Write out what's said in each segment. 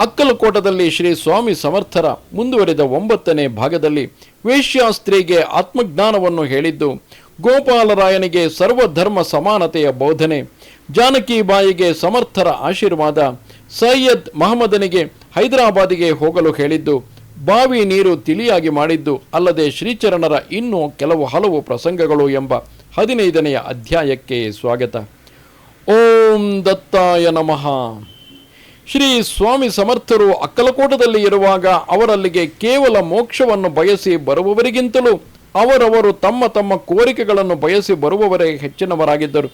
ಅಕ್ಕಲಕೋಟದಲ್ಲಿ ಶ್ರೀ ಸ್ವಾಮಿ ಸಮರ್ಥರ ಮುಂದುವರೆದ ಒಂಬತ್ತನೇ ಭಾಗದಲ್ಲಿ ವೇಶ್ಯಾಸ್ತ್ರೀಗೆ ಆತ್ಮಜ್ಞಾನವನ್ನು ಹೇಳಿದ್ದು, ಗೋಪಾಲರಾಯನಿಗೆ ಸರ್ವಧರ್ಮ ಸಮಾನತೆಯ ಬೋಧನೆ ಜಾನಕಿ ಬಾಯಿಗೆ ಸಮರ್ಥರ ಆಶೀರ್ವಾದ, ಸೈಯದ್ ಮಹಮ್ಮದನಿಗೆ ಹೈದರಾಬಾದಿಗೆ ಹೋಗಲು ಹೇಳಿದ್ದು, ಬಾವಿ ನೀರು ತಿಳಿಯಾಗಿ ಮಾಡಿದ್ದು ಅಲ್ಲದೆ ಶ್ರೀಚರಣರ ಇನ್ನೂ ಕೆಲವು ಹಲವು ಪ್ರಸಂಗಗಳು ಎಂಬ ಹದಿನೈದನೆಯ ಅಧ್ಯಾಯಕ್ಕೆ ಸ್ವಾಗತ. ಓಂ ದತ್ತಾಯ ನಮಃ. ಶ್ರೀ ಸ್ವಾಮಿ ಸಮರ್ಥರು ಅಕ್ಕಲಕೋಟದಲ್ಲಿ ಇರುವಾಗ ಅವರಲ್ಲಿಗೆ ಕೇವಲ ಮೋಕ್ಷವನ್ನು ಬಯಸಿ ಬರುವವರಿಗಿಂತಲೂ ಅವರವರು ತಮ್ಮ ತಮ್ಮ ಕೋರಿಕೆಗಳನ್ನು ಬಯಸಿ ಬರುವವರೇ ಹೆಚ್ಚಿನವರಾಗಿದ್ದರು.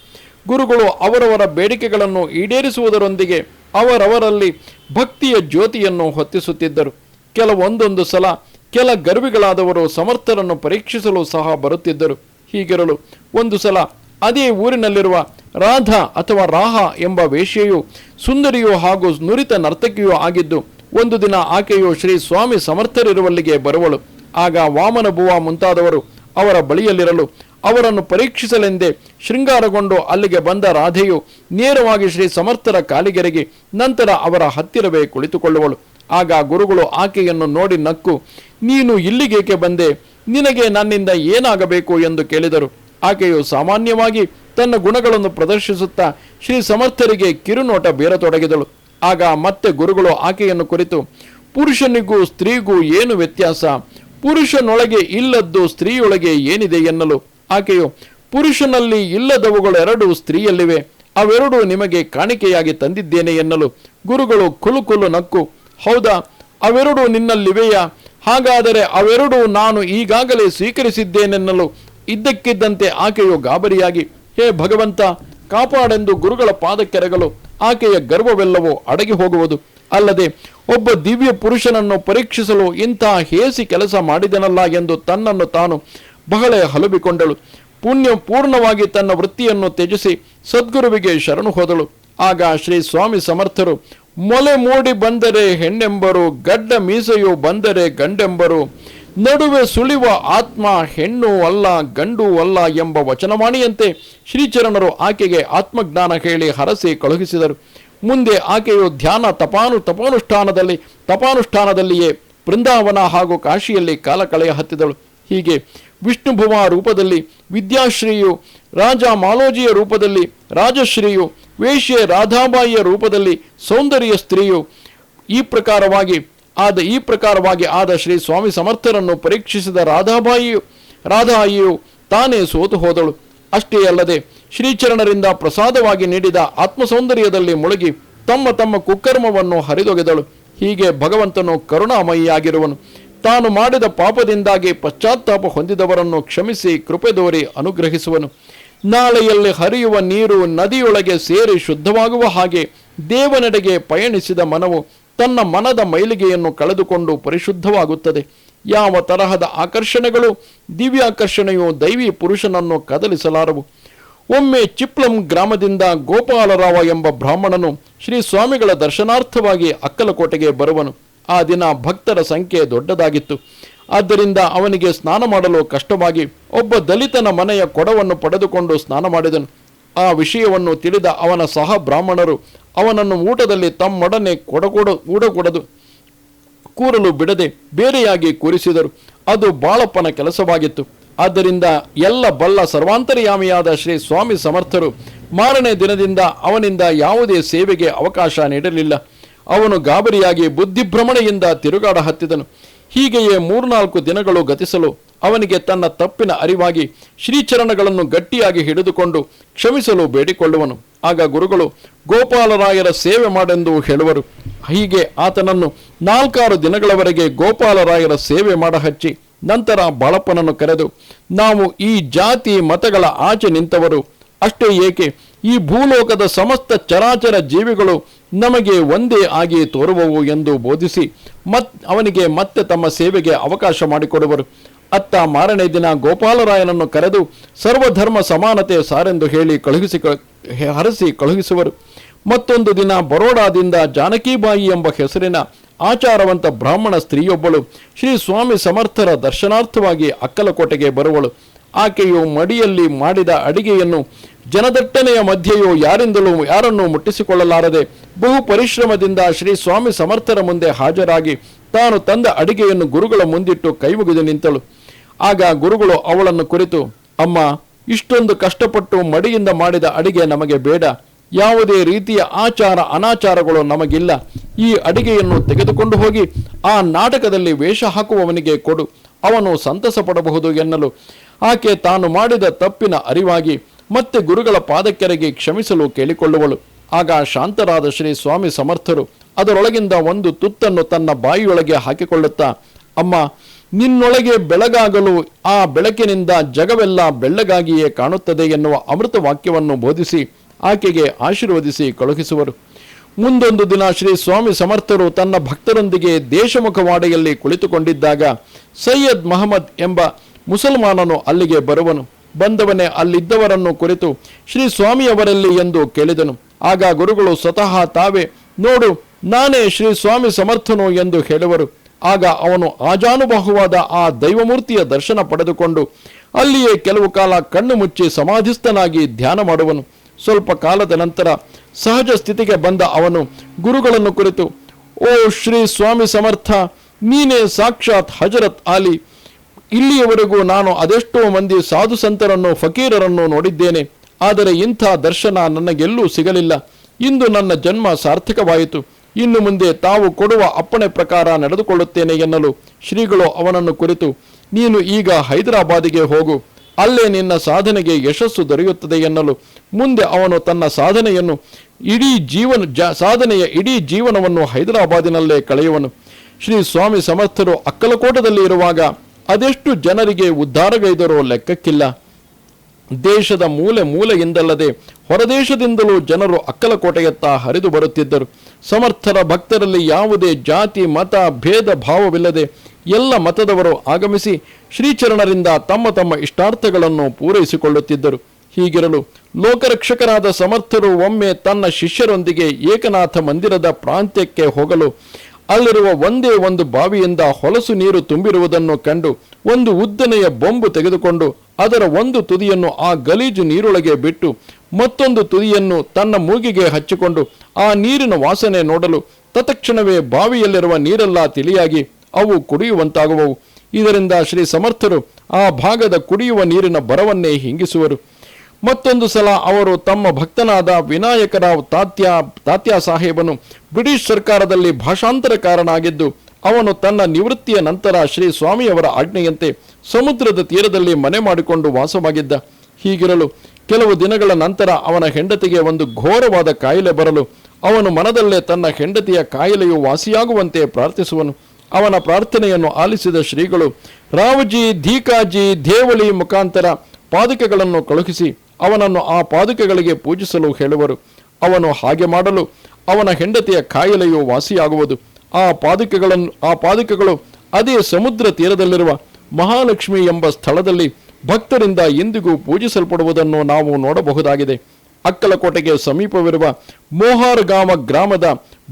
ಗುರುಗಳು ಅವರವರ ಬೇಡಿಕೆಗಳನ್ನು ಈಡೇರಿಸುವುದರೊಂದಿಗೆ ಅವರವರಲ್ಲಿ ಭಕ್ತಿಯ ಜ್ಯೋತಿಯನ್ನು ಹೊತ್ತಿಸುತ್ತಿದ್ದರು. ಕೆಲವೊಂದೊಂದು ಸಲ ಕೆಲ ಗರ್ವಿಗಳಾದವರು ಸಮರ್ಥರನ್ನು ಪರೀಕ್ಷಿಸಲು ಸಹ ಬರುತ್ತಿದ್ದರು. ಹೀಗಿರಲು ಒಂದು ಸಲ ಅದೇ ಊರಿನಲ್ಲಿರುವ ರಾಧಾ ಅಥವಾ ರಾಹ ಎಂಬ ವೇಶ್ಯೆಯು ಸುಂದರಿಯೂ ಹಾಗೂ ನುರಿತ ನರ್ತಕಿಯೂ ಆಗಿದ್ದು, ಒಂದು ದಿನ ಆಕೆಯು ಶ್ರೀ ಸ್ವಾಮಿ ಸಮರ್ಥರಿರುವಲ್ಲಿಗೆ ಬರುವಳು. ಆಗ ವಾಮನ ಭುವ ಮುಂತಾದವರು ಅವರ ಬಳಿಯಲ್ಲಿರಲು ಅವರನ್ನು ಪರೀಕ್ಷಿಸಲೆಂದೇ ಶೃಂಗಾರಗೊಂಡು ಅಲ್ಲಿಗೆ ಬಂದ ರಾಧೆಯು ನೇರವಾಗಿ ಶ್ರೀ ಸಮರ್ಥರ ಕಾಲಿಗೆರೆಗೆ ನಂತರ ಅವರ ಹತ್ತಿರವೇ ಕುಳಿತುಕೊಳ್ಳುವಳು. ಆಗ ಗುರುಗಳು ಆಕೆಯನ್ನು ನೋಡಿ ನಕ್ಕು, ನೀನು ಇಲ್ಲಿಗೇಕೆ ಬಂದೆ? ನಿನಗೆ ನನ್ನಿಂದ ಏನಾಗಬೇಕು? ಎಂದು ಕೇಳಿದರು. ಆಕೆಯು ಸಾಮಾನ್ಯವಾಗಿ ತನ್ನ ಗುಣಗಳನ್ನು ಪ್ರದರ್ಶಿಸುತ್ತಾ ಶ್ರೀ ಸಮರ್ಥರಿಗೆ ಕಿರುನೋಟ ಬೀರತೊಡಗಿದಳು. ಆಗ ಮತ್ತೆ ಗುರುಗಳು ಆಕೆಯನ್ನು ಕುರಿತು, ಪುರುಷನಿಗೂ ಸ್ತ್ರೀಗೂ ಏನು ವ್ಯತ್ಯಾಸ? ಪುರುಷನೊಳಗೆ ಇಲ್ಲದ್ದು ಸ್ತ್ರೀಯೊಳಗೆ ಏನಿದೆ ಎನ್ನಲು? ಆಕೆಯು, ಪುರುಷನಲ್ಲಿ ಇಲ್ಲದವುಗಳೆರಡು ಸ್ತ್ರೀಯಲ್ಲಿವೆ. ಅವೆರಡು ನಿಮಗೆ ಕಾಣಿಕೆಯಾಗಿ ತಂದಿದ್ದೇನೆ ಎನ್ನಲು. ಗುರುಗಳು ಕುಲು ಕುಲು ನಕ್ಕು, ಹೌದಾ? ಅವೆರಡು ನಿನ್ನಲ್ಲಿವೆಯಾ? ಹಾಗಾದರೆ ಅವೆರಡು ನಾನು ಈಗಾಗಲೇ ಸ್ವೀಕರಿಸಿದ್ದೇನೆನ್ನಲು. ಇದ್ದಕ್ಕಿದ್ದಂತೆ ಆಕೆಯು ಗಾಬರಿಯಾಗಿ ಹೇ ಭಗವಂತ, ಕಾಪಾಡೆಂದು ಗುರುಗಳ ಪಾದಕ್ಕೆರಗಲು ಆಕೆಯ ಗರ್ವವೆಲ್ಲವೋ ಅಡಗಿ ಹೋಗುವುದು. ಅಲ್ಲದೆ, ಒಬ್ಬ ದಿವ್ಯ ಪುರುಷನನ್ನು ಪರೀಕ್ಷಿಸಲು ಇಂತಹ ಹೇಸಿ ಕೆಲಸ ಮಾಡಿದನಲ್ಲ ಎಂದು ತನ್ನನ್ನು ತಾನು ಬಹಳ ಹಲುಬಿಕೊಂಡಳು. ಪುಣ್ಯ ಪೂರ್ಣವಾಗಿ ತನ್ನ ವೃತ್ತಿಯನ್ನು ತ್ಯಜಿಸಿ ಸದ್ಗುರುವಿಗೆ ಶರಣು ಹೋದಳು. ಆಗ ಶ್ರೀ ಸ್ವಾಮಿ ಸಮರ್ಥರು, ಮೊಲೆ ಮೂಡಿ ಬಂದರೆ ಹೆಣ್ಣೆಂಬರು, ಗಡ್ಡ ಮೀಸೆಯು ಬಂದರೆ ಗಂಡೆಂಬರು ನಡುವೆ ಸುಳಿವ ಆತ್ಮ, ಹೆಣ್ಣು ಅಲ್ಲ, ಗಂಡು ಅಲ್ಲ ಎಂಬ ವಚನವಾಣಿಯಂತೆ ಶ್ರೀಚರಣರು ಆಕೆಗೆ ಆತ್ಮಜ್ಞಾನ ಹೇಳಿ ಹರಸಿ ಕಳುಹಿಸಿದರು. ಮುಂದೆ ಆಕೆಯು ಧ್ಯಾನ ತಪಾನು ತಪಾನುಷ್ಠಾನದಲ್ಲಿ, ತಪಾನುಷ್ಠಾನದಲ್ಲಿಯೇ ಬೃಂದಾವನ ಹಾಗೂ ಕಾಶಿಯಲ್ಲಿ ಕಾಲ ಕಳೆಯ ಹತ್ತಿದಳು. ಹೀಗೆ ವಿಷ್ಣುಭುವ ರೂಪದಲ್ಲಿ, ವಿದ್ಯಾಶ್ರೀಯು ರಾಜ ಮಾಲೋಜಿಯ ರೂಪದಲ್ಲಿ, ರಾಜಶ್ರೀಯು ವೇಶ್ಯೆ ರಾಧಾಬಾಯಿಯ ರೂಪದಲ್ಲಿ ಸೌಂದರ್ಯ ಸ್ತ್ರೀಯು ಈ ಪ್ರಕಾರವಾಗಿ ಆದ ಈ ಪ್ರಕಾರವಾಗಿ ಆದ ಶ್ರೀ ಸ್ವಾಮಿ ಸಮರ್ಥರನ್ನು ಪರೀಕ್ಷಿಸಿದ ರಾಧಾಬಾಯಿಯು, ರಾಧಾಯಿಯು ತಾನೇ ಸೋತು ಹೋದಳು. ಅಷ್ಟೇ ಅಲ್ಲದೆ ಶ್ರೀಚರಣರಿಂದ ಪ್ರಸಾದವಾಗಿ ನೀಡಿದ ಆತ್ಮಸೌಂದರ್ಯದಲ್ಲಿ ಮುಳುಗಿ ತಮ್ಮ ತಮ್ಮ ಕುಕರ್ಮವನ್ನು ಹರಿದೊಗೆದಳು. ಹೀಗೆ ಭಗವಂತನು ಕರುಣಾಮಯಿಯಾಗಿರುವನು. ತಾನು ಮಾಡಿದ ಪಾಪದಿಂದಾಗಿ ಪಶ್ಚಾತ್ತಾಪ ಹೊಂದಿದವರನ್ನು ಕ್ಷಮಿಸಿ ಕೃಪೆ ದೋರಿ ಅನುಗ್ರಹಿಸುವನು. ನಾಳೆಯಲ್ಲಿ ಹರಿಯುವ ನೀರು ನದಿಯೊಳಗೆ ಸೇರಿ ಶುದ್ಧವಾಗುವ ಹಾಗೆ ದೇವನೆಡೆಗೆ ಪಯಣಿಸಿದ ಮನವು ತನ್ನ ಮನದ ಮೈಲಿಗೆಯನ್ನು ಕಳೆದುಕೊಂಡು ಪರಿಶುದ್ಧವಾಗುತ್ತದೆ. ಯಾವ ತರಹದ ಆಕರ್ಷಣೆಗಳು ದಿವ್ಯಾಕರ್ಷಣೆಯು ದೈವಿ ಪುರುಷನನ್ನು ಕದಲಿಸಲಾರವು. ಒಮ್ಮೆ ಚಿಪ್ಲಂ ಗ್ರಾಮದಿಂದ ಗೋಪಾಲರಾವ ಎಂಬ ಬ್ರಾಹ್ಮಣನು ಶ್ರೀ ಸ್ವಾಮಿಗಳ ದರ್ಶನಾರ್ಥವಾಗಿ ಅಕ್ಕಲಕೋಟೆಗೆ ಬರುವನು. ಆ ದಿನ ಭಕ್ತರ ಸಂಖ್ಯೆ ದೊಡ್ಡದಾಗಿತ್ತು. ಆದ್ದರಿಂದ ಅವನಿಗೆ ಸ್ನಾನ ಮಾಡಲು ಕಷ್ಟವಾಗಿ ಒಬ್ಬ ದಲಿತನ ಮನೆಯ ಕೊಡವನ್ನು ಪಡೆದುಕೊಂಡು ಸ್ನಾನ ಮಾಡಿದನು. ಆ ವಿಷಯವನ್ನು ತಿಳಿದ ಅವನ ಸಹ ಬ್ರಾಹ್ಮಣರು ಅವನನ್ನು ಊಟದಲ್ಲಿ ತಮ್ಮೊಡನೆ ಕೊಡಕೊಡ ಊಡಕೊಡದು ಕೂರಲು ಬಿಡದೆ ಬೇರೆಯಾಗಿ ಕೂರಿಸಿದರು. ಅದು ಬಾಳಪ್ಪನ ಕೆಲಸವಾಗಿತ್ತು. ಆದ್ದರಿಂದ ಎಲ್ಲ ಬಲ್ಲ ಸರ್ವಾಂತರ್ಯಾಮಿಯಾದ ಶ್ರೀ ಸ್ವಾಮಿ ಸಮರ್ಥರು ಮಾರನೇ ದಿನದಿಂದ ಅವನಿಂದ ಯಾವುದೇ ಸೇವೆಗೆ ಅವಕಾಶ ನೀಡಲಿಲ್ಲ. ಅವನು ಗಾಬರಿಯಾಗಿ ಬುದ್ಧಿಭ್ರಮಣೆಯಿಂದ ತಿರುಗಾಡ ಹತ್ತಿದನು. ಹೀಗೆಯೇ ಮೂರ್ನಾಲ್ಕು ದಿನಗಳು ಗತಿಸಲು ಅವನಿಗೆ ತನ್ನ ತಪ್ಪಿನ ಅರಿವಾಗಿ ಶ್ರೀಚರಣಗಳನ್ನು ಗಟ್ಟಿಯಾಗಿ ಹಿಡಿದುಕೊಂಡು ಕ್ಷಮಿಸಲು ಬೇಡಿಕೊಳ್ಳುವನು. ಆಗ ಗುರುಗಳು, ಗೋಪಾಲರಾಯರ ಸೇವೆ ಮಾಡೆಂದು ಹೇಳುವರು. ಹೀಗೆ ಆತನನ್ನು ನಾಲ್ಕಾರು ದಿನಗಳವರೆಗೆ ಗೋಪಾಲರಾಯರ ಸೇವೆ ಮಾಡ ಹಚ್ಚಿ ನಂತರ ಬಾಳಪ್ಪನನ್ನು ಕರೆದು, ನಾವು ಈ ಜಾತಿ ಮತಗಳ ಆಚೆ ನಿಂತವರು. ಅಷ್ಟೇ ಏಕೆ? ಈ ಭೂಲೋಕದ ಸಮಸ್ತ ಚರಾಚರ ಜೀವಿಗಳು ನಮಗೆ ಒಂದೇ ಆಗಿ ತೋರುವವು ಎಂದು ಬೋಧಿಸಿ ಮತ್, ಅವನಿಗೆ ಮತ್ತೆ ತಮ್ಮ ಸೇವೆಗೆ ಅವಕಾಶ ಮಾಡಿಕೊಡುವರು. ಅತ್ತ ಮಾರನೇ ದಿನ ಗೋಪಾಲರಾಯನನ್ನು ಕರೆದು ಸರ್ವಧರ್ಮ ಸಮಾನತೆ ಸಾರೆಂದು ಹೇಳಿ ಕಳುಹಿಸಿ ಹರಸಿ ಕಳುಹಿಸುವರು. ಮತ್ತೊಂದು ದಿನ ಬರೋಡಾದಿಂದ ಜಾನಕಿಬಾಯಿ ಎಂಬ ಹೆಸರಿನ ಆಚಾರವಂತ ಬ್ರಾಹ್ಮಣ ಸ್ತ್ರೀಯೊಬ್ಬಳು ಶ್ರೀ ಸ್ವಾಮಿ ಸಮರ್ಥರ ದರ್ಶನಾರ್ಥವಾಗಿ ಅಕ್ಕಲಕೋಟೆಗೆ ಬರುವಳು. ಆಕೆಯು ಮಡಿಯಲ್ಲಿ ಮಾಡಿದ ಅಡಿಗೆಯನ್ನು ಜನದಟ್ಟಣೆಯ ಮಧ್ಯೆಯೂ ಯಾರಿಂದಲೂ ಯಾರನ್ನೂ ಮುಟ್ಟಿಸಿಕೊಳ್ಳಲಾರದೆ ಬಹು ಪರಿಶ್ರಮದಿಂದ ಶ್ರೀ ಸ್ವಾಮಿ ಸಮರ್ಥರ ಮುಂದೆ ಹಾಜರಾಗಿ ತಾನು ತಂದ ಅಡಿಗೆಯನ್ನು ಗುರುಗಳ ಮುಂದಿಟ್ಟು ಕೈಮುಗಿದು ನಿಂತಳು. ಆಗ ಗುರುಗಳು ಅವಳನ್ನು ಕುರಿತು, ಅಮ್ಮ, ಇಷ್ಟೊಂದು ಕಷ್ಟಪಟ್ಟು ಮಡಿಯಿಂದ ಮಾಡಿದ ಅಡಿಗೆ ನಮಗೆ ಬೇಡ. ಯಾವುದೇ ರೀತಿಯ ಆಚಾರ ಅನಾಚಾರಗಳು ನಮಗಿಲ್ಲ. ಈ ಅಡಿಗೆಯನ್ನು ತೆಗೆದುಕೊಂಡು ಹೋಗಿ, ಆ ನಾಟಕದಲ್ಲಿ ವೇಷ ಹಾಕುವವನಿಗೆ ಕೊಡು. ಅವನು ಸಂತಸ ಪಡಬಹುದು ಎನ್ನಲು. ಆಕೆ ತಾನು ಮಾಡಿದ ತಪ್ಪಿನ ಅರಿವಾಗಿ ಮತ್ತೆ ಗುರುಗಳ ಪಾದಕ್ಕೆರೆಗೆ ಕ್ಷಮಿಸಲು ಕೇಳಿಕೊಳ್ಳುವಳು. ಆಗ ಶಾಂತರಾದ ಶ್ರೀ ಸ್ವಾಮಿ ಸಮರ್ಥರು ಅದರೊಳಗಿಂದ ಒಂದು ತುತ್ತನ್ನು ತನ್ನ ಬಾಯಿಯೊಳಗೆ ಹಾಕಿಕೊಳ್ಳುತ್ತಾ, ಅಮ್ಮ ನಿನ್ನೊಳಗೆ ಬೆಳಗಾಗಲು ಆ ಬೆಳಕಿನಿಂದ ಜಗವೆಲ್ಲ ಬೆಳ್ಳಗಾಗಿಯೇ ಕಾಣುತ್ತದೆ ಎನ್ನುವ ಅಮೃತ ವಾಕ್ಯವನ್ನು ಬೋಧಿಸಿ ಆಕೆಗೆ ಆಶೀರ್ವದಿಸಿ ಕಳುಹಿಸುವರು. ಮುಂದೊಂದು ದಿನ ಶ್ರೀ ಸ್ವಾಮಿ ಸಮರ್ಥರು ತನ್ನ ಭಕ್ತರೊಂದಿಗೆ ದೇಶಮುಖವಾಡೆಯಲ್ಲಿ ಕುಳಿತುಕೊಂಡಿದ್ದಾಗ ಸೈಯದ್ ಮಹಮ್ಮದ್ ಎಂಬ ಮುಸಲ್ಮಾನನು ಅಲ್ಲಿಗೆ ಬರುವನು. ಬಂದವನೇ ಅಲ್ಲಿದ್ದವರನ್ನು ಕುರಿತು ಶ್ರೀ ಸ್ವಾಮಿಯವರಲ್ಲಿ ಎಂದು ಕೇಳಿದನು. ಆಗ ಗುರುಗಳು ಸ್ವತಃ ತಾವೇ, ನೋಡು, ನಾನೇ ಶ್ರೀ ಸ್ವಾಮಿ ಸಮರ್ಥನು ಎಂದು ಹೇಳುವರು. ಆಗ ಅವನು ಆಜಾನುಬಾಹುವಾದ ಆ ದೈವಮೂರ್ತಿಯ ದರ್ಶನ ಪಡೆದುಕೊಂಡು ಅಲ್ಲಿಯೇ ಕೆಲವು ಕಾಲ ಕಣ್ಣು ಮುಚ್ಚಿ ಸಮಾಧಿಸ್ಥನಾಗಿ ಧ್ಯಾನ ಮಾಡುವನು. ಸ್ವಲ್ಪ ಕಾಲದ ನಂತರ ಸಹಜ ಸ್ಥಿತಿಗೆ ಬಂದ ಅವನು ಗುರುಗಳನ್ನು ಕುರಿತು, ಓ ಶ್ರೀ ಸ್ವಾಮಿ ಸಮರ್ಥ, ನೀನೇ ಸಾಕ್ಷಾತ್ ಹಜರತ್ ಆಲಿ. ಇಲ್ಲಿಯವರೆಗೂ ನಾನು ಅದೆಷ್ಟೋ ಮಂದಿ ಸಾಧು ಸಂತರನ್ನು ಫಕೀರರನ್ನು ನೋಡಿದ್ದೇನೆ. ಆದರೆ ಇಂಥ ದರ್ಶನ ನನಗೆಲ್ಲೂ ಸಿಗಲಿಲ್ಲ. ಇಂದು ನನ್ನ ಜನ್ಮ ಸಾರ್ಥಕವಾಯಿತು. ಇನ್ನು ಮುಂದೆ ತಾವು ಕೊಡುವ ಅಪ್ಪಣೆ ಪ್ರಕಾರ ನಡೆದುಕೊಳ್ಳುತ್ತೇನೆ ಎನ್ನಲು ಶ್ರೀಗಳು ಅವನನ್ನು ಕುರಿತು, ನೀನು ಈಗ ಹೈದರಾಬಾದಿಗೆ ಹೋಗು, ಅಲ್ಲೇ ನಿನ್ನ ಸಾಧನೆಗೆ ಯಶಸ್ಸು ದೊರೆಯುತ್ತದೆ ಎನ್ನಲು ಮುಂದೆ ಅವನು ತನ್ನ ಸಾಧನೆಯನ್ನು ಇಡೀ ಜೀವನ, ಜ, ಸಾಧನೆಯ ಇಡೀ ಜೀವನವನ್ನು ಹೈದರಾಬಾದಿನಲ್ಲೇ ಕಳೆಯುವನು. ಶ್ರೀ ಸ್ವಾಮಿ ಸಮರ್ಥರು ಅಕ್ಕಲಕೋಟದಲ್ಲಿ ಇರುವಾಗ ಅದೆಷ್ಟು ಜನರಿಗೆ ಉದ್ಧಾರಗೈದರೋ ಲೆಕ್ಕಕ್ಕಿಲ್ಲ. ದೇಶದ ಮೂಲೆ ಮೂಲೆಯಿಂದಲ್ಲದೆ ಹೊರದೇಶದಿಂದಲೂ ಜನರು ಅಕ್ಕಲಕೋಟೆಯತ್ತ ಹರಿದು ಬರುತ್ತಿದ್ದರು. ಸಮರ್ಥರ ಭಕ್ತರಲ್ಲಿ ಯಾವುದೇ ಜಾತಿ, ಮತ, ಭೇದ ಭಾವವಿಲ್ಲದೆ ಎಲ್ಲ ಮತದವರು ಆಗಮಿಸಿ ಶ್ರೀಚರಣರಿಂದ ತಮ್ಮ ತಮ್ಮ ಇಷ್ಟಾರ್ಥಗಳನ್ನು ಪೂರೈಸಿಕೊಳ್ಳುತ್ತಿದ್ದರು. ಹೀಗಿರಲು ಲೋಕರಕ್ಷಕರಾದ ಸಮರ್ಥರು ಒಮ್ಮೆ ತನ್ನ ಶಿಷ್ಯರೊಂದಿಗೆ ಏಕನಾಥ ಮಂದಿರದ ಪ್ರಾಂತ್ಯಕ್ಕೆ ಹೋಗಲು ಅಲ್ಲಿರುವ ಒಂದೇ ಒಂದು ಬಾವಿಯಿಂದ ಹೊಲಸು ನೀರು ತುಂಬಿರುವುದನ್ನು ಕಂಡು ಒಂದು ಉದ್ದನೆಯ ಬೊಂಬು ತೆಗೆದುಕೊಂಡು ಅದರ ಒಂದು ತುದಿಯನ್ನು ಆ ಗಲೀಜು ನೀರೊಳಗೆ ಬಿಟ್ಟು ಮತ್ತೊಂದು ತುದಿಯನ್ನು ತನ್ನ ಮೂಗಿಗೆ ಹಚ್ಚಿಕೊಂಡು ಆ ನೀರಿನ ವಾಸನೆ ನೋಡಲು ತತ್ಕ್ಷಣವೇ ಬಾವಿಯಲ್ಲಿರುವ ನೀರೆಲ್ಲ ತಿಳಿಯಾಗಿ ಅವು ಕುಡಿಯುವಂತಾಗುವವು. ಇದರಿಂದ ಶ್ರೀ ಸಮರ್ಥರು ಆ ಭಾಗದ ಕುಡಿಯುವ ನೀರಿನ ಬರವನ್ನೇ ಹಿಂಗಿಸುವರು. ಮತ್ತೊಂದು ಸಲ ಅವರು ತಮ್ಮ ಭಕ್ತನಾದ ವಿನಾಯಕರಾವ್ ತಾತ್ಯ ತಾತ್ಯ ಸಾಹೇಬನು ಬ್ರಿಟಿಷ್ ಸರ್ಕಾರದಲ್ಲಿ ಭಾಷಾಂತರಕಾರನಾಗಿದ್ದು ಅವನು ತನ್ನ ನಿವೃತ್ತಿಯ ನಂತರ ಶ್ರೀ ಸ್ವಾಮಿಯವರ ಆಜ್ಞೆಯಂತೆ ಸಮುದ್ರದ ತೀರದಲ್ಲಿ ಮನೆ ಮಾಡಿಕೊಂಡು ವಾಸವಾಗಿದ್ದ. ಹೀಗಿರಲು ಕೆಲವು ದಿನಗಳ ನಂತರ ಅವನ ಹೆಂಡತಿಗೆ ಒಂದು ಘೋರವಾದ ಕಾಯಿಲೆ ಬರಲು ಅವನು ಮನದಲ್ಲೇ ತನ್ನ ಹೆಂಡತಿಯ ಕಾಯಿಲೆಯು ವಾಸಿಯಾಗುವಂತೆ ಪ್ರಾರ್ಥಿಸುವನು. ಅವನ ಪ್ರಾರ್ಥನೆಯನ್ನು ಆಲಿಸಿದ ಶ್ರೀಗಳು, ರಾವಜಿ, ಧೀಕಾಜಿ, ದೇವಳಿ ಮುಖಾಂತರ ಪಾದುಕೆಗಳನ್ನು ಕಳುಹಿಸಿ ಅವನನ್ನು ಆ ಪಾದುಕೆಗಳಿಗೆ ಪೂಜಿಸಲು ಹೇಳುವರು. ಅವನು ಹಾಗೆ ಮಾಡಲು ಅವನ ಹೆಂಡತಿಯ ಕಾಯಿಲೆಯು ವಾಸಿಯಾಗುವುದು. ಆ ಪಾದುಕೆಗಳನ್ನು, ಆ ಪಾದುಕೆಗಳು ಅದೇ ಸಮುದ್ರ ತೀರದಲ್ಲಿರುವ ಮಹಾಲಕ್ಷ್ಮಿ ಎಂಬ ಸ್ಥಳದಲ್ಲಿ ಭಕ್ತರಿಂದ ಎಂದಿಗೂ ಪೂಜಿಸಲ್ಪಡುವುದನ್ನು ನಾವು ನೋಡಬಹುದಾಗಿದೆ. ಅಕ್ಕಲಕೋಟೆಗೆ ಸಮೀಪವಿರುವ ಮೋಹಾರ್ಗಾಮ ಗ್ರಾಮದ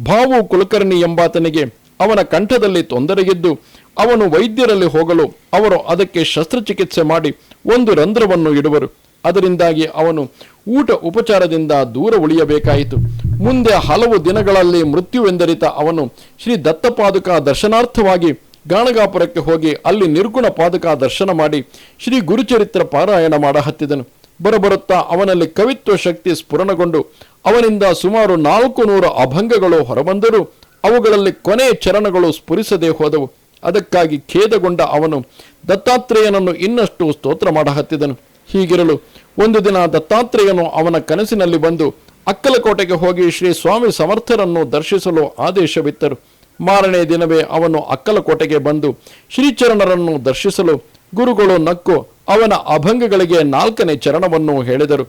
ಭಾವು ಕುಲಕರ್ಣಿ ಎಂಬಾತನಿಗೆ ಅವನ ಕಂಠದಲ್ಲಿ ತೊಂದರೆಗಿದ್ದು ಅವನು ವೈದ್ಯರಲ್ಲಿ ಹೋಗಲು ಅವರು ಅದಕ್ಕೆ ಶಸ್ತ್ರಚಿಕಿತ್ಸೆ ಮಾಡಿ ಒಂದು ರಂಧ್ರವನ್ನು ಇಡುವರು. ಅದರಿಂದಾಗಿ ಅವನು ಊಟ ಉಪಚಾರದಿಂದ ದೂರ ಉಳಿಯಬೇಕಾಯಿತು. ಮುಂದೆ ಹಲವು ದಿನಗಳಲ್ಲಿ ಮೃತ್ಯುವೆಂದರಿತ ಅವನು ಶ್ರೀ ದತ್ತಪಾದುಕ ದರ್ಶನಾರ್ಥವಾಗಿ ಗಾಣಗಾಪುರಕ್ಕೆ ಹೋಗಿ ಅಲ್ಲಿ ನಿರ್ಗುಣ ಪಾದುಕ ದರ್ಶನ ಮಾಡಿ ಶ್ರೀ ಗುರುಚರಿತ್ರ ಪಾರಾಯಣ ಮಾಡಹತ್ತಿದನು. ಬರಬರುತ್ತಾ ಅವನಲ್ಲಿ ಕವಿತ್ವ ಶಕ್ತಿ ಸ್ಫುರಣಗೊಂಡು ಅವನಿಂದ ಸುಮಾರು ನಾಲ್ಕು ನೂರು ಅಭಂಗಗಳು ಹೊರಬಂದರೂ ಅವುಗಳಲ್ಲಿ ಕೊನೆ ಚರಣಗಳು ಸ್ಫುರಿಸದೇ ಹೋದವು. ಅದಕ್ಕಾಗಿ ಖೇದಗೊಂಡ ಅವನು ದತ್ತಾತ್ರೇಯನನ್ನು ಇನ್ನಷ್ಟು ಸ್ತೋತ್ರ ಮಾಡ ಹತ್ತಿದನು ಹೀಗಿರಲು ಒಂದು ದಿನ ದತ್ತಾತ್ರೇಯನು ಅವನ ಕನಸಿನಲ್ಲಿ ಬಂದು ಅಕ್ಕಲಕೋಟೆಗೆ ಹೋಗಿ ಶ್ರೀ ಸ್ವಾಮಿ ಸಮರ್ಥರನ್ನು ದರ್ಶಿಸಲು ಆದೇಶವಿತ್ತರು. ಮಾರನೇ ದಿನವೇ ಅವನು ಅಕ್ಕಲಕೋಟೆಗೆ ಬಂದು ಶ್ರೀಚರಣರನ್ನು ದರ್ಶಿಸಲು ಗುರುಗಳು ನಕ್ಕು ಅವನ ಅಭಂಗಗಳಿಗೆ ನಾಲ್ಕನೇ ಚರಣವನ್ನು ಹೇಳಿದರು.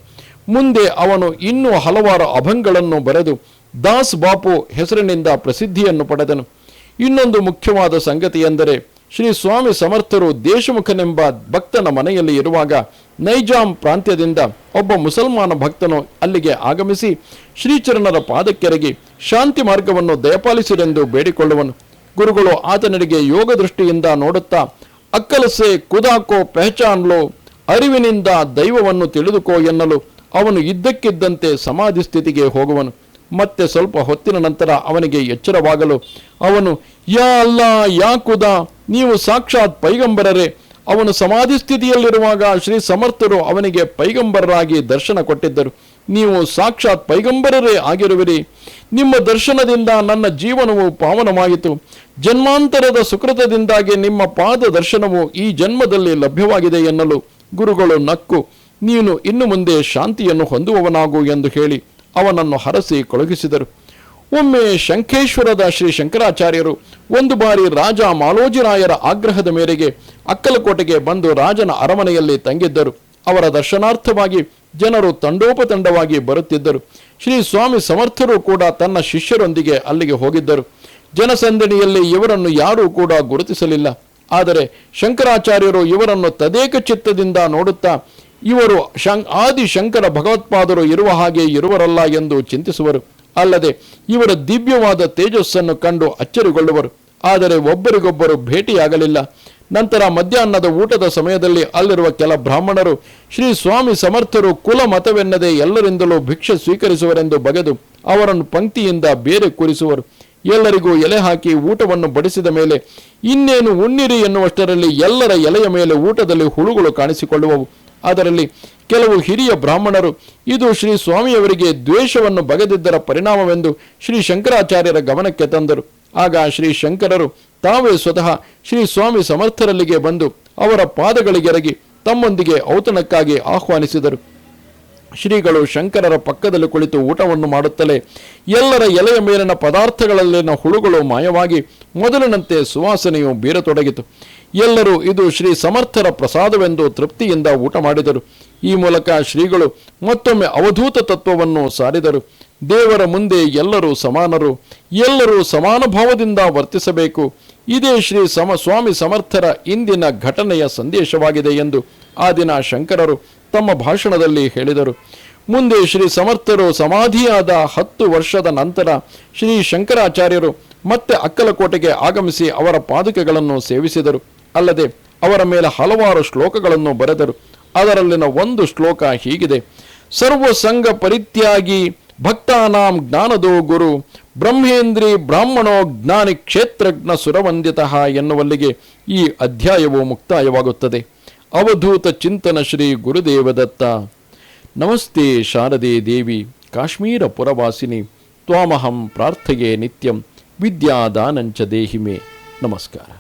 ಮುಂದೆ ಅವನು ಇನ್ನೂ ಹಲವಾರು ಅಭಂಗಗಳನ್ನು ಬರೆದು ದಾಸ್ ಬಾಪು ಹೆಸರಿನಿಂದ ಪ್ರಸಿದ್ಧಿಯನ್ನು ಪಡೆದನು. ಇನ್ನೊಂದು ಮುಖ್ಯವಾದ ಸಂಗತಿ ಎಂದರೆ ಶ್ರೀ ಸ್ವಾಮಿ ಸಮರ್ಥರು ದೇಶಮುಖನೆಂಬ ಭಕ್ತನ ಮನೆಯಲ್ಲಿ ಇರುವಾಗ ನೈಜಾಂ ಪ್ರಾಂತ್ಯದಿಂದ ಒಬ್ಬ ಮುಸಲ್ಮಾನ ಭಕ್ತನು ಅಲ್ಲಿಗೆ ಆಗಮಿಸಿ ಶ್ರೀಚರಣರ ಪಾದಕ್ಕೆರಗಿ ಶಾಂತಿ ಮಾರ್ಗವನ್ನು ದಯಪಾಲಿಸಿರೆಂದು ಬೇಡಿಕೊಳ್ಳುವನು. ಗುರುಗಳು ಆತನಿಗೆ ಯೋಗ ದೃಷ್ಟಿಯಿಂದ ನೋಡುತ್ತಾ, ಅಕ್ಕಲಸೆ ಕುದಾಕೋ ಪೆಹಚಾನ್ಲೋ, ಅರಿವಿನಿಂದ ದೈವವನ್ನು ತಿಳಿದುಕೋ ಎನ್ನಲು ಅವನು ಇದ್ದಕ್ಕಿದ್ದಂತೆ ಸಮಾಧಿ ಸ್ಥಿತಿಗೆ ಹೋಗುವನು. ಮತ್ತೆ ಸ್ವಲ್ಪ ಹೊತ್ತಿನ ನಂತರ ಅವನಿಗೆ ಎಚ್ಚರವಾಗಲು ಅವನು, ಯಾ ಅಲ್ಲ ಯಾ ಕುದಾ, ನೀವು ಸಾಕ್ಷಾತ್ ಪೈಗಂಬರರೇ ಅವನು ಸಮಾಧಿ ಸ್ಥಿತಿಯಲ್ಲಿರುವಾಗ ಶ್ರೀ ಸಮರ್ಥರು ಅವನಿಗೆ ಪೈಗಂಬರರಾಗಿ ದರ್ಶನ ಕೊಟ್ಟಿದ್ದರು. ನೀವು ಸಾಕ್ಷಾತ್ ಪೈಗಂಬರರೇ ಆಗಿರುವಿರಿ. ನಿಮ್ಮ ದರ್ಶನದಿಂದ ನನ್ನ ಜೀವನವು ಪಾವನವಾಯಿತು ಜನ್ಮಾಂತರದ ಸುಕೃತದಿಂದಾಗಿ ನಿಮ್ಮ ಪಾದ ದರ್ಶನವು ಈ ಜನ್ಮದಲ್ಲಿ ಲಭ್ಯವಾಗಿದೆ ಎನ್ನಲು ಗುರುಗಳು ನಕ್ಕು. ನೀನು ಇನ್ನು ಮುಂದೆ ಶಾಂತಿಯನ್ನು ಹೊಂದುವವನಾಗು ಎಂದು ಹೇಳಿ ಅವನನ್ನು ಹರಸಿ ಕೊಳಗಿಸಿದರು. ಒಮ್ಮೆ ಶಂಖೇಶ್ವರದ ಶ್ರೀ ಶಂಕರಾಚಾರ್ಯರು ಒಂದು ಬಾರಿ ರಾಜ ಮಾಲೋಜಿರಾಯರ ಆಗ್ರಹದ ಮೇರೆಗೆ ಅಕ್ಕಲಕೋಟೆಗೆ ಬಂದು ರಾಜನ ಅರಮನೆಯಲ್ಲಿ ತಂಗಿದ್ದರು. ಅವರ ದರ್ಶನಾರ್ಥವಾಗಿ ಜನರು ತಂಡೋಪತಂಡವಾಗಿ ಬರುತ್ತಿದ್ದರು. ಶ್ರೀ ಸ್ವಾಮಿ ಸಮರ್ಥರು ಕೂಡ ತನ್ನ ಶಿಷ್ಯರೊಂದಿಗೆ ಅಲ್ಲಿಗೆ ಹೋಗಿದ್ದರು. ಜನಸಂದಣಿಯಲ್ಲಿ ಇವರನ್ನು ಯಾರೂ ಕೂಡ ಗುರುತಿಸಲಿಲ್ಲ. ಆದರೆ ಶಂಕರಾಚಾರ್ಯರು ಇವರನ್ನು ತದೇಕ ಚಿತ್ತದಿಂದ ನೋಡುತ್ತಾ, ಇವರು ಶಂ ಆದಿ ಶಂಕರ ಭಗವತ್ಪಾದರು ಇರುವ ಹಾಗೆ ಇರುವರಲ್ಲ ಎಂದು ಚಿಂತಿಸುವರು. ಅಲ್ಲದೆ ಇವರ ದಿವ್ಯವಾದ ತೇಜಸ್ಸನ್ನು ಕಂಡು ಅಚ್ಚರಿಗೊಳ್ಳುವರು. ಆದರೆ ಒಬ್ಬರಿಗೊಬ್ಬರು ಭೇಟಿಯಾಗಲಿಲ್ಲ. ನಂತರ ಮಧ್ಯಾಹ್ನದ ಊಟದ ಸಮಯದಲ್ಲಿ ಅಲ್ಲಿರುವ ಕೆಲ ಬ್ರಾಹ್ಮಣರು ಶ್ರೀ ಸ್ವಾಮಿ ಸಮರ್ಥರು ಕುಲ ಮತವೆನ್ನದೆ ಎಲ್ಲರಿಂದಲೂ ಭಿಕ್ಷೆ ಸ್ವೀಕರಿಸುವರೆಂದು ಬಗೆದು ಅವರನ್ನು ಪಂಕ್ತಿಯಿಂದ ಬೇರೆ ಕೂರಿಸುವರು. ಎಲ್ಲರಿಗೂ ಎಲೆ ಹಾಕಿ ಊಟವನ್ನು ಬಡಿಸಿದ ಮೇಲೆ ಇನ್ನೇನು ಉಣ್ಣಿರಿ ಎನ್ನುವಷ್ಟರಲ್ಲಿ ಎಲ್ಲರ ಎಲೆಯ ಮೇಲೆ ಊಟದಲ್ಲಿ ಹುಳುಗಳು ಕಾಣಿಸಿಕೊಳ್ಳುವವು. ಅದರಲ್ಲಿ ಕೆಲವು ಹಿರಿಯ ಬ್ರಾಹ್ಮಣರು, ಇದು ಶ್ರೀ ಸ್ವಾಮಿಯವರಿಗೆ ದ್ವೇಷವನ್ನು ಬಗೆದಿದ್ದರ ಪರಿಣಾಮವೆಂದು ಶ್ರೀ ಶಂಕರಾಚಾರ್ಯರ ಗಮನಕ್ಕೆ ತಂದರು. ಆಗ ಶ್ರೀ ಶಂಕರರು ತಾವೇ ಸ್ವತಃ ಶ್ರೀ ಸ್ವಾಮಿ ಸಮರ್ಥರಲ್ಲಿಗೆ ಬಂದು ಅವರ ಪಾದಗಳಿಗೆರಗಿ ತಮ್ಮೊಂದಿಗೆ ಔತಣಕ್ಕಾಗಿ ಆಹ್ವಾನಿಸಿದರು. ಶ್ರೀಗಳು ಶಂಕರರ ಪಕ್ಕದಲ್ಲಿ ಕುಳಿತು ಊಟವನ್ನು ಮಾಡುತ್ತಲೇ ಎಲ್ಲರ ಎಲೆಯ ಮೇಲಿನ ಪದಾರ್ಥಗಳಲ್ಲಿನ ಹುಳುಗಳು ಮಾಯವಾಗಿ ಮೊದಲಿನಂತೆ ಸುವಾಸನೆಯು ಬೀರತೊಡಗಿತು. ಎಲ್ಲರೂ ಇದು ಶ್ರೀ ಸಮರ್ಥರ ಪ್ರಸಾದವೆಂದು ತೃಪ್ತಿಯಿಂದ ಊಟ ಮಾಡಿದರು. ಈ ಮೂಲಕ ಶ್ರೀಗಳು ಮತ್ತೊಮ್ಮೆ ಅವಧೂತ ತತ್ವವನ್ನು ಸಾರಿದರು. ದೇವರ ಮುಂದೆ ಎಲ್ಲರೂ ಸಮಾನರು, ಎಲ್ಲರೂ ಸಮಾನ ಭಾವದಿಂದ ವರ್ತಿಸಬೇಕು. ಇದೇ ಶ್ರೀ ಸಮ ಸ್ವಾಮಿ ಸಮರ್ಥರ ಇಂದಿನ ಘಟನೆಯ ಸಂದೇಶವಾಗಿದೆ ಎಂದು ಆ ದಿನ ಶಂಕರರು ತಮ್ಮ ಭಾಷಣದಲ್ಲಿ ಹೇಳಿದರು. ಮುಂದೆ ಶ್ರೀ ಸಮರ್ಥರು ಸಮಾಧಿಯಾದ ಹತ್ತು ವರ್ಷದ ನಂತರ ಶ್ರೀ ಶಂಕರಾಚಾರ್ಯರು ಮತ್ತೆ ಅಕ್ಕಲಕೋಟೆಗೆ ಆಗಮಿಸಿ ಅವರ ಪಾದುಕೆಗಳನ್ನು ಸೇವಿಸಿದರು. ಅಲ್ಲದೆ ಅವರ ಮೇಲೆ ಹಲವಾರು ಶ್ಲೋಕಗಳನ್ನು ಬರೆದರು. ಅದರಲ್ಲಿನ ಒಂದು ಶ್ಲೋಕ ಹೀಗಿದೆ. ಸರ್ವ ಸಂಘ ಪರಿತ್ಯಾಗಿ ಭಕ್ತಾನಾಂ ಜ್ಞಾನದೋ ಗುರು, ಬ್ರಹ್ಮೇಂದ್ರಿ ಬ್ರಾಹ್ಮಣೋ ಜ್ಞಾನಿ ಕ್ಷೇತ್ರಜ್ಞ ಸುರವಂದಿತಃ ಎನ್ನುವಲ್ಲಿಗೆ ಈ ಅಧ್ಯಾಯವು ಮುಕ್ತಾಯವಾಗುತ್ತದೆ. ಅವಧೂತ ಚಿಂತನ ಶ್ರೀ ಗುರುದೇವದತ್ತ. ನಮಸ್ತೆ ಶಾರದೆ ದೇವಿ, ಕಾಶ್ಮೀರ ಪುರವಾಸಿನಿ, ತ್ವಾಮಹಂ ಪ್ರಾರ್ಥೆಯೇ ನಿತ್ಯಂ, ವಿದ್ಯಾದಾನಂಚ ದೇಹಿಮೆ. ನಮಸ್ಕಾರ.